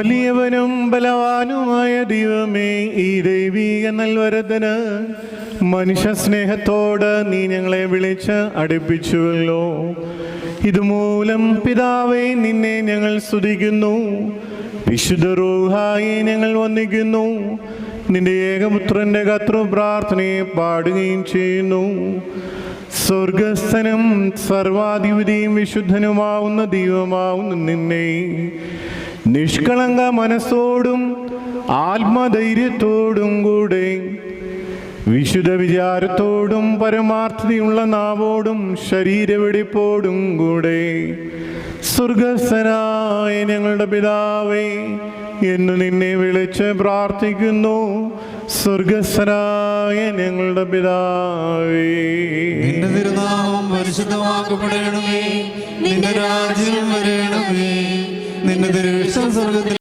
വലിയവനും ബലവാനുമായ ദൈവമേ ഈ ദൈവീക നൽവരത്തിന് മനുഷ്യ സ്നേഹത്തോട് നീ ഞങ്ങളെ വിളിച്ച് അടുപ്പിച്ചുവല്ലോ. ഇതുമൂലം പിതാവേ നിന്നെ ഞങ്ങൾ സ്തുതിക്കുന്നു. വിശുദ്ധ റൂഹായി ഞങ്ങൾ വന്ദിക്കുന്നു. നിന്റെ ഏകപുത്രന്റെ കത്രു പ്രാർത്ഥനയെ പാടുകയും ചെയ്യുന്നു. സ്വർഗസ്ഥനും സർവാധിപതിയും വിശുദ്ധനുമാവുന്ന ദൈവമാവുന്ന നിന്നെ. നിഷ്കളങ്ക മനസ്സോടും ആത്മധൈര്യത്തോടും കൂടെ വിശുദ്ധ വിചാരത്തോടും പരമാർത്ഥതയുള്ള നാവോടും ശരീരവെടിപ്പോടും കൂടെ സ്വർഗസ്ഥനായ ഞങ്ങളുടെ പിതാവേ എന്ന് നിന്നെ വിളിച്ച് പ്രാർത്ഥിക്കുന്നു. സ്വർഗസ്ഥനായ ഞങ്ങളുടെ പിതാവേ. നിന്റെ പരിശുദ്ധമാക്കപ്പെടണമേ നിന്റെ രാജ്യം വരണമേ. ദർശനം സ്വർഗത്തിൽ